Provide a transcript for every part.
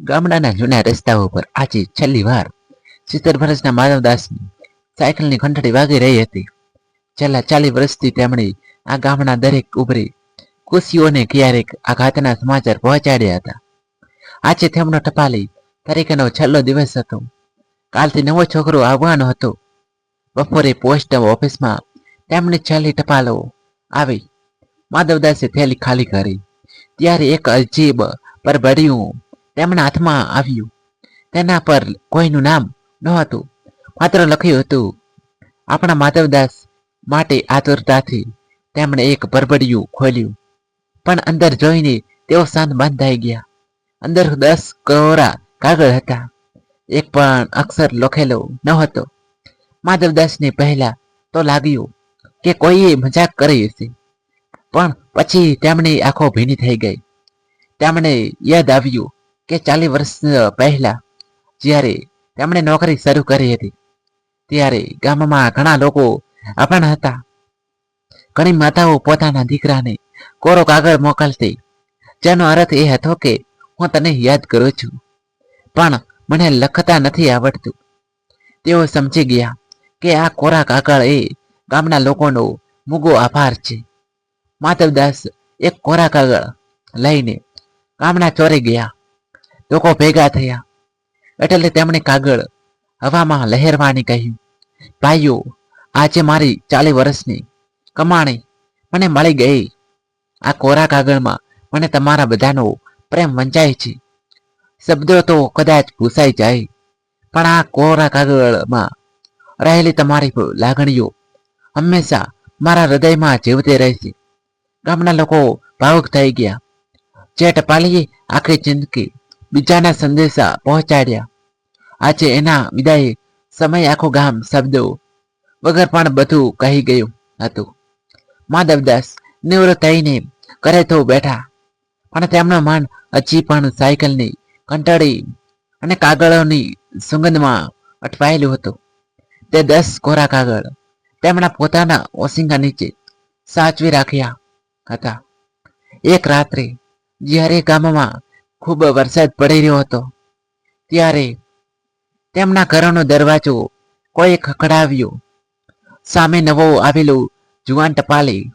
ગામડાના જૂના રસ્તાઓ પર આજે છેલ્લી વાર સિત્તેર વર્ષના માધવદાસની સાયકલની ઘંટડી વાગી રહી હતી. છેલ્લા ચાલીસ વર્ષથી તેમણે આ ગામના દરેક ઉભરી કુશીઓને ક્યારેક આઘાતના સમાચાર પહોંચાડ્યા હતા. આજે તેમનો ટપાલી તરીકેનો છેલ્લો દિવસ હતો. કાલથી નવો છોકરો આવવાનો હતો. બપોરે પોસ્ટ ઓફિસમાં તેમની છેલ્લી ટપાલો આવી. માધવદાસે થેલી ખાલી કરી. ત્યારે એક અજીબ પરબડિયું તેમના હાથમાં આવ્યું. તેના પર કોઈનું નામ નહોતું. માત્ર લખ્યું હતું, આપણા માધવદાસ માટે આતુરતાથી તેમણે એક પરબડિયું ખોલ્યું. પણ અંદર જોઈને તેઓ શાંત બંધાઈ ગયા. અંદર દસ કરોરા કાગળ હતા. એક પણ અક્ષર લખેલો ન હતો માધવદાસને પહેલા તો લાગ્યું કે કોઈએ મજાક કરી હશે. પણ પછી તેમની આંખો ભીની થઈ ગઈ. તેમણે યાદ આવ્યું કે ચાલીસ વર્ષ પહેલા જ્યારે તેમણે નોકરી શરૂ કરી હતી, ત્યારે ગામમાં ઘણા લોકો અભણ હતા. ઘણી માતાઓ પોતાના દીકરાને કોરો કાગળ મોકલતી. જેનો અર્થ એ હતો કે, હું તને યાદ કરું છું. પણ મને લખતા નથી આવડતું. તેઓ સમજી ગયા કે આ કોરા કાગળ એ ગામના લોકોનો મૂગો આભાર છે. માધવદાસ એક કોરા કાગળ લઈને ગામના ચોરે ગયા. લોકો ભેગા થયા. એટલે તેમણે કાગળ, હવામાં લહેરવાની કહ્યું, ભાઈઓ, આજે મારી ચાલીસ વર્ષની કમાણી મને મળી ગઈ. આ કોરા કાગળમાં મને તમારા બધાનો પ્રેમ વંચાય છે. શબ્દો તો કદાચ ભૂસાઈ જાય, પણ આ કોરા કાગળમાં રહેલી તમારી લાગણીઓ હંમેશા મારા હૃદયમાં જીવતી રહેશે. ગામના લોકો ભાવુક થઈ ગયા. જે ટપાલીએ આખરી જિંદગી બીજાના સંદેશા પહોંચાડ્યા. આજે એના વિદાય સમય આખું ગામ શબ્દો વગર પણ બધું કહી ગયું હતું. માધવદાસ નિવૃત્ત થઈને ઘરે તો બેઠા. પણ તેમનું મન હજી પણ સાયકલની કંટાળી અને કાગળોની સુગંધમાં અટવાયેલું હતું. તે દસ કોરા કાગળ તેમના પોતાના ઓસિંગા નીચે સાચવી રાખ્યા હતા. એક રાત્રે જ્યારે ગામમાં ખૂબ વરસાદ પડી રહ્યો હતો. ત્યારે તેમના ઘરનો દરવાજો કોઈ ખખડાવ્યો. સામે નવો આવેલું જુવાન ટપાલી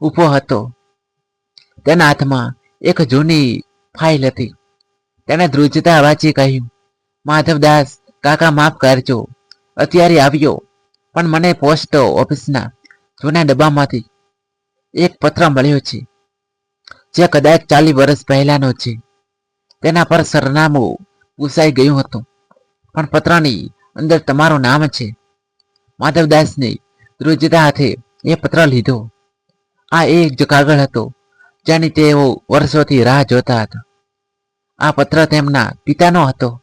ઊભો હતો. તેના હાથમાં એક જૂની ફાઇલ હતી. તેણે ધ્રુજતા અવાજે કહ્યું, માધવદાસ, કાકા માફ કરજો. અત્યારે આવ્યો, પણ મને પોસ્ટ ઓફિસના જૂના ડબ્બામાંથી એક પત્ર મળ્યો છે, જે કદાચ ચાલીસ વર્ષ પહેલાનો છે. તેના પર સરનામું પૂછાઈ ગયું હતું. પણ પત્રની અંદર તમારું નામ છે. માધવદાસને ધ્રુજતા હાથે એ પત્ર લીધો. આ એક જ કાગળ હતો જેની તેઓ વર્ષોથી રાહ જોતા હતા. આ પત્ર તેમના પિતાનો હતો.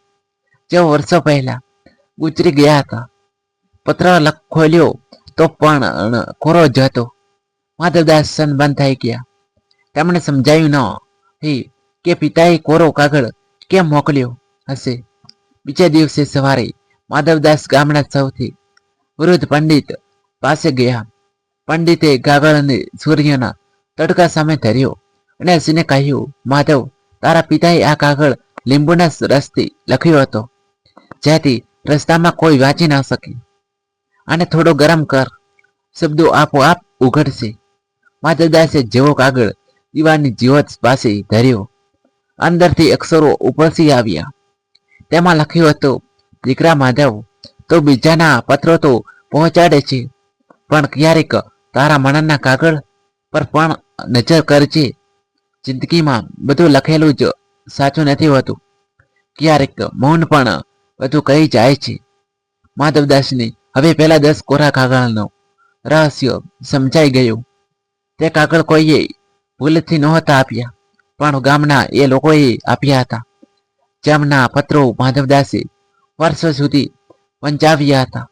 જેઓ વર્ષો પહેલા ગુજરી ગયા હતા. પત્ર ખોલ્યો તો પણ કોરો જ હતો. માધવદાસ સનબંધ થઈ ગયા. તેમણે સમજાયું ન કે પિતાએ કોરો કાગળ કેમ મોકલ્યો હશે? બીજા દિવસે સવારે માધવદાસ ગામના સૌથી વૃદ્ધ પંડિત પાસે ગયા. પંડિતે કાગળને સૂર્યના તડકા સામે ધર્યો અને હસીને કહ્યું, માધવ, તારા પિતાએ આ કાગળ લીંબુના રસથી લખ્યો હતો. જેથી રસ્તામાં કોઈ વાંચી ન શકે. અને થોડો ગરમ કર. શબ્દો આપોઆપ ઉઘડશે. માધવદાસે જેવો કાગળ દીવાની જીવત પાસે ધર્યો. અંદરથી અક્ષરો ઉપસી આવ્યા. તેમાં લખ્યું હતું, દીકરા માધવ, તો બીજાના પત્રો તો પહોંચાડે છે, પણ ક્યારેક તારા મનના કાગળ પર પણ નજર કરજે જિંદગીમાં બધું લખેલું જ સાચું નથી હોતું. ક્યારેક મૌન પણ બધું કહી જાય છે. માધવદાસની હવે પહેલા દસ કોરા કાગળનો રહસ્ય સમજાઈ ગયું. તે કાગળ કોઈએ ભૂલથી નહોતા આપ્યા. પણ ગામના એ લોકોએ આપ્યા હતા. જેમના પત્રો માધવદાસે વર્ષો સુધી વંચાવ્યા હતા.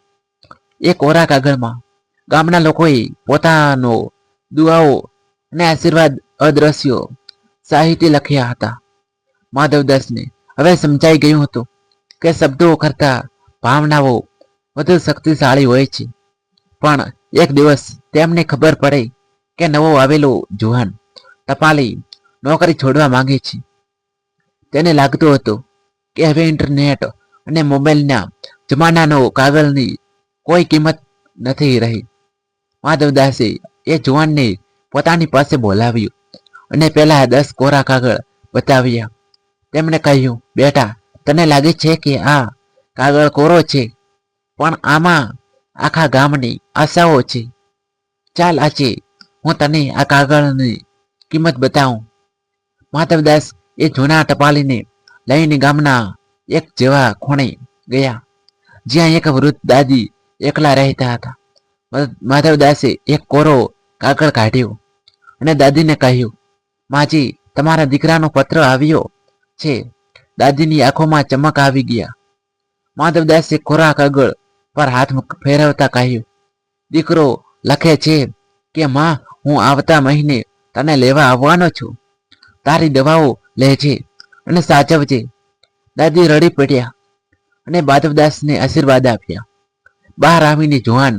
એ કોરા કાગળમાં ગામના લોકોએ પોતાનો દુઆઓ અને આશીર્વાદ અદ્રશ્યો સાહિત્ય લખ્યા હતા. માધવદાસને હવે સમજાઈ ગયું હતું કે શબ્દો કરતા ભાવનાઓ વધુ શક્તિશાળી હોય છે. પણ એક દિવસ તેમને ખબર પડે કે નવો આવેલો જુહાન, ટપાલી નોકરી છોડવા માંગે છે. તેને લાગતું હતું કે હવે ઇન્ટરનેટ અને મોબાઈલના જમાનાનો કાગળની કોઈ કિંમત નથી રહી. માધવદાસે એ જુવાનને પોતાની પાસે બોલાવ્યું અને પહેલા દસ કોરા કાગળ બતાવ્યા. તેમણે કહ્યું, બેટા, તને લાગે છે કે આ કાગળ કોરો છે, પણ આમાં આખા ગામની આશાઓ છે. ચાલ આજે હું તને આ કાગળની કિંમત બતાવું. માધવદાસ એ જૂના ટપાલીને લઈને ગામના એક જેવા ખૂણે ગયા, જ્યાં એક વૃદ્ધ દાદી એકલા રહેતા હતા. માધવદાસે એક કોરો કાગળ કાઢ્યો અને દાદીને કહ્યું, માજી, તમારા દીકરાનો પત્ર આવ્યો છે. દાદીની આંખોમાં ચમક આવી ગયા. માધવદાસે કોરા કાગળ પર હાથ ફેરવતા કહ્યું, દીકરો લખે છે કે, માં, હું આવતા મહિને તને લેવા આવવાનો છું. તારી દવાઓ લેજે અને સાચવજે દાદી રડી પડ્યા અને માધવદાસને આશીર્વાદ આપ્યા. બહાર આવીને જુવાન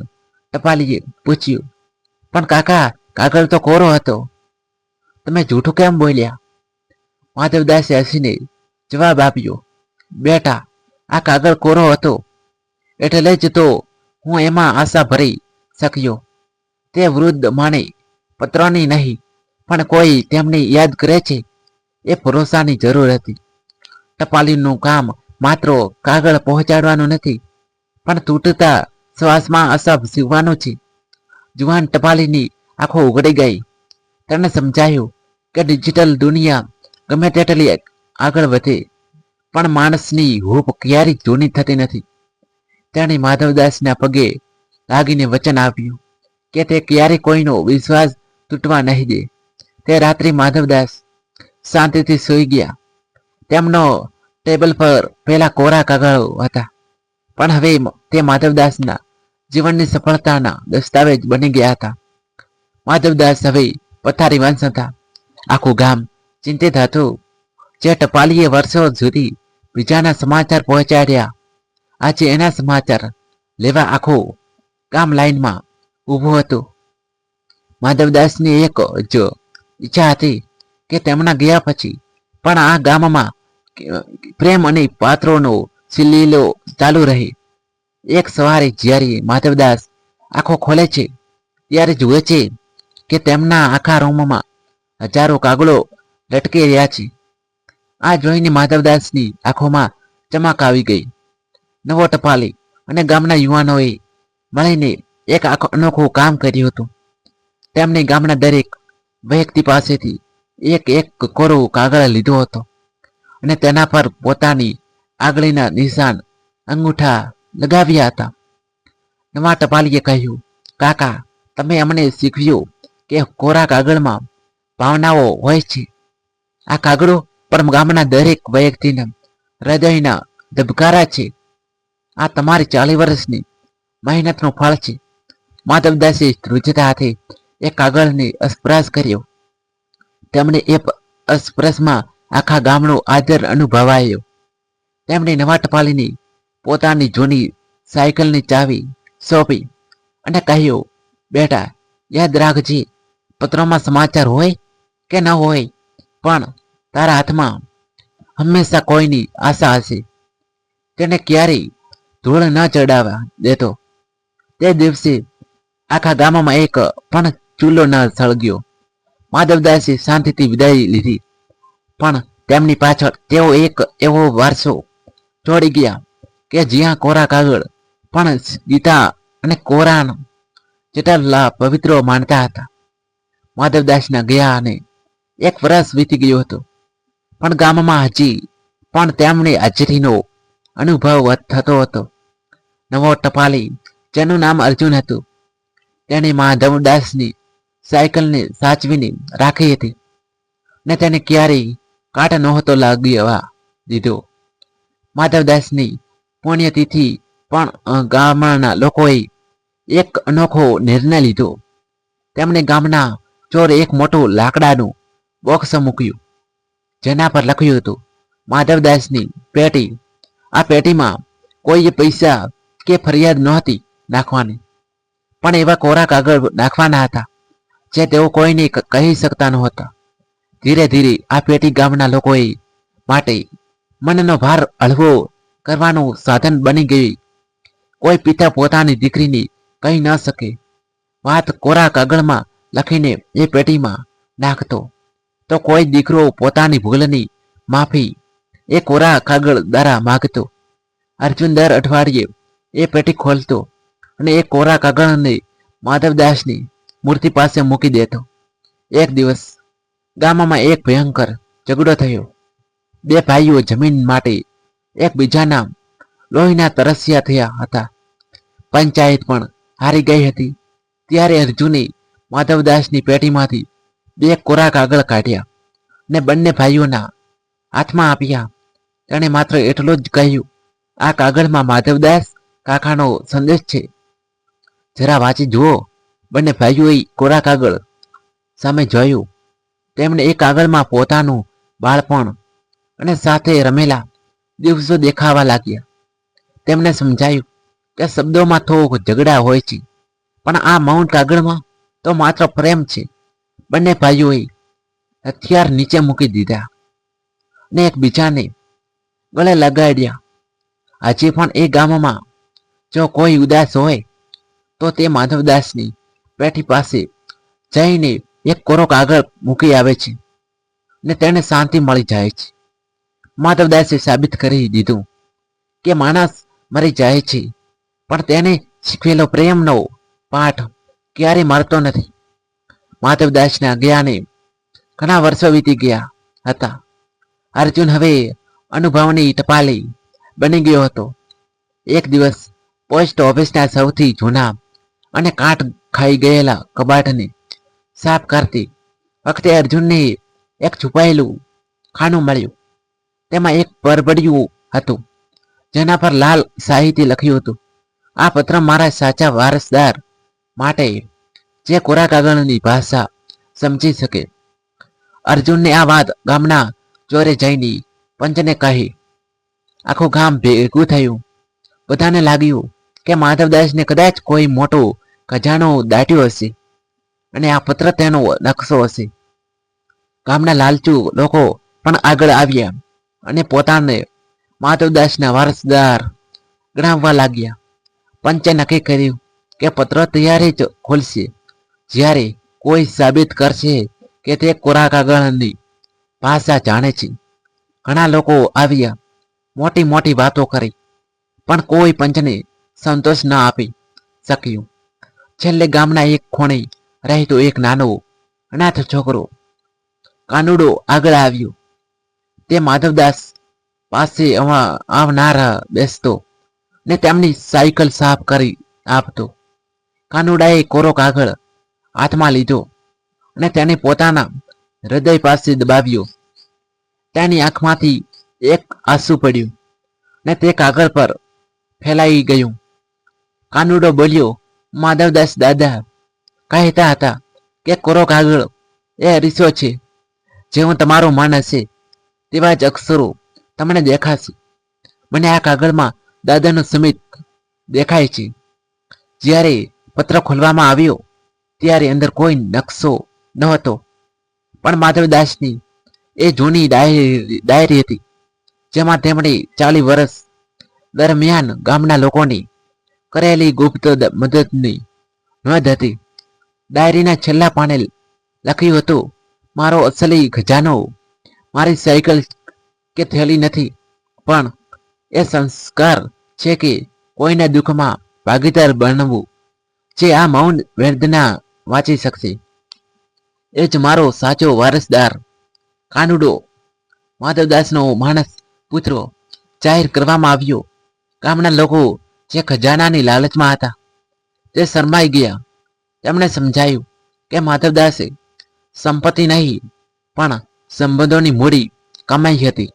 ટપાલીએ પૂછ્યું, પણ કાકા, કાગળ તો કોરો હતો. તમે જૂઠું કેમ બોલ્યા? માધવદાસે હસીને જવાબ આપ્યો, બેટા, આ કાગળ કોરો હતો. એટલે જ તો હું એમાં આશા ભરી શક્યો. તે વૃદ્ધ માણે પત્રની નહીં. પણ કોઈ તેમને યાદ કરે છે? એ ભરોસાની જરૂર હતી. ટપાલીનું કામ માત્ર કાગળ પહોંચાડવાનું નથી, પણ તૂટતા શ્વાસમાં અસબ સીવવાનું છે. જુવાન ટપાલીની આંખો ઉગડી ગઈ. તેને સમજાયું કે ડિજિટલ દુનિયા ગમે તેટલી આગળ વધે, પણ માણસની હૂપ ક્યારેય જૂની થતી નથી. તેણે માધવદાસના પગે લાગીને વચન આપ્યું કે તે ક્યારેય કોઈનો વિશ્વાસ તૂટવા નહીં દે. તે રાત્રિ માધવદાસ શાંતિથી સૂઈ ગયા. તેમનો ટેબલ પર પેલા કોરા કાગળો હતા. પણ હવે તે માધવદાસના જીવનની સફળતાના દસ્તાવેજ બની ગયા હતા. માધવદાસ હવે પથારી વંશ હતા આખું ગામ ચિંતિત હતું. જે ટપાલીએ વર્ષો સુધી બીજાના સમાચાર પહોંચાડ્યા, આજે એના સમાચાર લેવા આખું ગામ લાઈનમાં ઊભું હતું. માધવદાસની એક જ ઈચ્છા હતી કે તેમના ગયા પછી પણ આ ગામમાં પ્રેમ અને પાત્રોનો સિલીલો ચાલુ રહે. એક સવારે જ્યારે માધવદાસ આંખો ખોલે છે, ત્યારે જુએ છે કે તેમના આખા રૂમમાં હજારો કાગળો લટકી રહ્યા છે. આ જોઈને માધવદાસની આંખોમાં ચમક આવી ગઈ. નવો ટપાલી અને ગામના યુવાનોએ મળીને એક અનોખું કામ કર્યું હતું. તેમણે ગામના દરેક વ્યક્તિ પાસેથી એક એક કોરો કાગળ લીધો હતો અને તેના પર પોતાની આગળીના નિશાન અંગૂઠા લગાવ્યા હતા. નવા ટપાલીએ કહ્યું, કાકા, તમે અમને શીખવ્યું કે કોરા કાગળમાં ભાવનાઓ હોય છે. આ કાગળો પર ગામના દરેક વ્યક્તિના હૃદયના ધબકારા છે. આ તમારી ચાલીસ વર્ષની મહેનતનું ફળ છે. માધવદાસે ધ્રુજતા હાથે એ કાગળની સ્પર્શ કર્યો. તેમણે એ સ્પર્શમાં આખા ગામનો આદર અનુભવાયો. તેમણે નવા ટપાલીની પોતાની જૂની સાયકલની ચાવી સોંપી અને કહ્યું, બેટા, યાદ રાખજે, પત્રોમાં સમાચાર હોય કે ન હોય, પણ તારા હાથમાં હંમેશા કોઈની આશા હશે. તેને ક્યારેય ધૂળ ન ચડાવવા દેતો. તે દિવસે આખા ગામમાં એક પણ ચૂલો ન સળગ્યો. માધવદાસે શાંતિથી વિદાય લીધી. પણ તેમની પાછળ તેઓ એક એવો વારસો છોડી ગયા કે જ્યાં કોરા કાગળ, પણ ગીતા અને કોરાન જેટલા પવિત્રો માનતા હતા. માધવદાસના ગયા અને એક વર્ષ વીતી ગયો હતો. પણ ગામમાં હજી પણ તેમણે હાજરીનો અનુભવ થતો હતો. નવો ટપાલી, જેનું નામ અર્જુન હતું. તેણે માધવદાસની સાયકલને સાચવીને રાખી હતી. ને તેને ક્યારેય કાટ નહોતો લાગ્યો દીધો. માધવદાસની પુણ્યતિથિ પણ ગામના લોકોએ એક અનોખો નિર્ણય લીધો. તેમણે ગામના ચોર એક મોટું લાકડાનું બોક્સ મૂક્યું, જેના પર લખ્યું હતું, માધવદાસની પેટી, આ પેટીમાં કોઈ પૈસા કે ફરિયાદ નહોતી નાખવાની. પણ એવા કોરા કાગળ નાખવાના હતા. જે તેઓ કોઈને કહી શકતા નહોતા. ધીરે ધીરે આ પેટી ગામના લોકોએ માટે મનનો ભાર હળવો કરવાનું સાધન બની ગઈ કોઈ પિતા પોતાની દીકરીની કહી ન શકે. વાત કોરા કાગળમાં લખીને એ પેટીમાં નાખતો. તો કોઈ દીકરો પોતાની ભૂલની માફી એ કોરા કાગળ દ્વારા માગતો. અર્જુન દર અઠવાડિયે એ પેટી ખોલતો અને એ કોરા કાગળને માધવદાસની મૂર્તિ પાસે મૂકી દેતો. એક દિવસ ગામમાં એક ભયંકર ઝઘડો થયો. બે ભાઈઓ જમીન માટે એકબીજાના લોહીના તરસ્યા થયા હતા. પંચાયત પણ હારી ગઈ હતી. ત્યારે અર્જુને માધવદાસની પેટીમાંથી બે કોરા કાગળ કાઢ્યા ને બંને ભાઈઓના હાથમાં આપ્યા. તેણે માત્ર એટલું જ કહ્યું, આ કાગળમાં માધવદાસ કાકાનો સંદેશ છે. જરા વાંચી જુઓ. બંને ભાઈઓએ કોરા કાગળ સામે જોયું. તેમણે એ કાગળમાં પોતાનું બાળપણ અને સાથે રમેલા દિવસો દેખાવા લાગ્યા. તેમને સમજાયું કે શબ્દોમાં થોડોક ઝઘડા હોય છે, પણ આ માઉન્ટ કાગળમાં તો માત્ર પ્રેમ છે. બંને ભાઈઓએ હથિયાર નીચે મૂકી દીધા ને એકબીજાને ગળે લગાડ્યા. હજી પણ એ ગામમાં જો કોઈ ઉદાસ હોય, તો તે માધવદાસની પેઠી પાસે જઈને એક કોરો કાગળ મૂકી આવે છે ને તેને શાંતિ મળી જાય છે. માધવદાસે સાબિત કરી દીધું કે માણસ મરી જાય છે, પણ તેને શીખવેલો પ્રેમનો પાઠ ક્યારે મરતો નથી. માધવદાસના જ્ઞાને ઘણા વર્ષો વીતી ગયા હતા. અર્જુન હવે અનુભવની ટપાલી બની ગયો હતો. એક દિવસ પોસ્ટ ઓફિસના સૌથી જૂના અને કાટ ખાઈ ગયેલા કબાટને સાફ કરતી વખતે અર્જુનને એક છુપાયેલું ખાનું મળ્યું. તેમાં એક પરબડિયું હતું, જેના પર લાલ સાહિત્ય લખ્યું હતું. આ પત્ર મારા સાચા વારસદાર માટે જે કોરા કાગળની ભાષા સમજી શકે. અર્જુનને આ વાત ગામના ચોરે જઈને પંચને કહી, આખું ગામ ભેગું થયું. બધાને લાગ્યું કે માધવદાસને કદાચ કોઈ મોટો ખજાનો દાટ્યો હશે અને આ પત્ર તેનો નકશો હશે. ગામના લાલચુ લોકો પણ આગળ આવ્યા અને પોતાને માધવદાસના વારસદાર ગણાવવા લાગ્યા. પંચે નક્કી કર્યું કે પત્ર તૈયારી જ ખોલશે. જ્યારે કોઈ સાબિત કરશે કે તે કોરા કાગળની ભાષા જાણે છે. ઘણા લોકો આવ્યા, મોટી મોટી વાતો કરી, પણ કોઈ પંચને સંતોષ ન આપી શક્યું. છેલ્લે ગામના એક ખૂણે રહેતો એક નાનો અનાથ છોકરો કાનુડો આગળ આવ્યો. તે માધવદાસ પાસે આવનાર બેસતો ને તેમની સાયકલ સાફ કરી આપતો. કાનુડાએ કોરો કાગળ હાથમાં લીધો અને તેને પોતાના હૃદય પાસે દબાવ્યો. તેની આંખમાંથી એક આંસુ પડ્યું ને તે કાગળ પર ફેલાઈ ગયું. કાનુડો બોલ્યો માધવદાસ દાદા કહેતા હતા કે કોરો કાગળ, એ અરીસો છે. જેવું તમારું મન હશે, તેવા જ અક્ષરો તમને દેખાશે. મને આ કાગળમાં દાદાનું સમિત દેખાય છે. જ્યારે પત્ર ખોલવામાં આવ્યો, ત્યારે અંદર કોઈ નકશો નહોતો પણ માધવદાસની એ જૂની ડાયરી ડાયરી હતી, જેમાં તેમણે ચાલી વર્ષ દરમિયાન ગામના લોકોની કરેલી ગુપ્ત મદદની નોંધ હતી. ડાયરીના છેલ્લા પાને લખ્યું હતું, મારો અસલી ખજાનો મારી સાયકલ કે થયેલી નથી, પણ એ સંસ્કાર છે કે કોઈના દુઃખમાં ભાગીદાર બનવું જે આ મૌન વેદના વાંચી શકશે. એ જ મારો સાચો વારસદાર કાનુડો, માધવદાસનો માણસ પુત્ર જાહેર કરવામાં આવ્યો. ગામના લોકો જે ખજાનાની લાલચમાં હતા. તે શરમાઈ ગયા. તેમણે સમજાયું કે માધવદાસે સંપત્તિ નહીં, પણ સંબંધોની મૂડી કમાઈ હતી.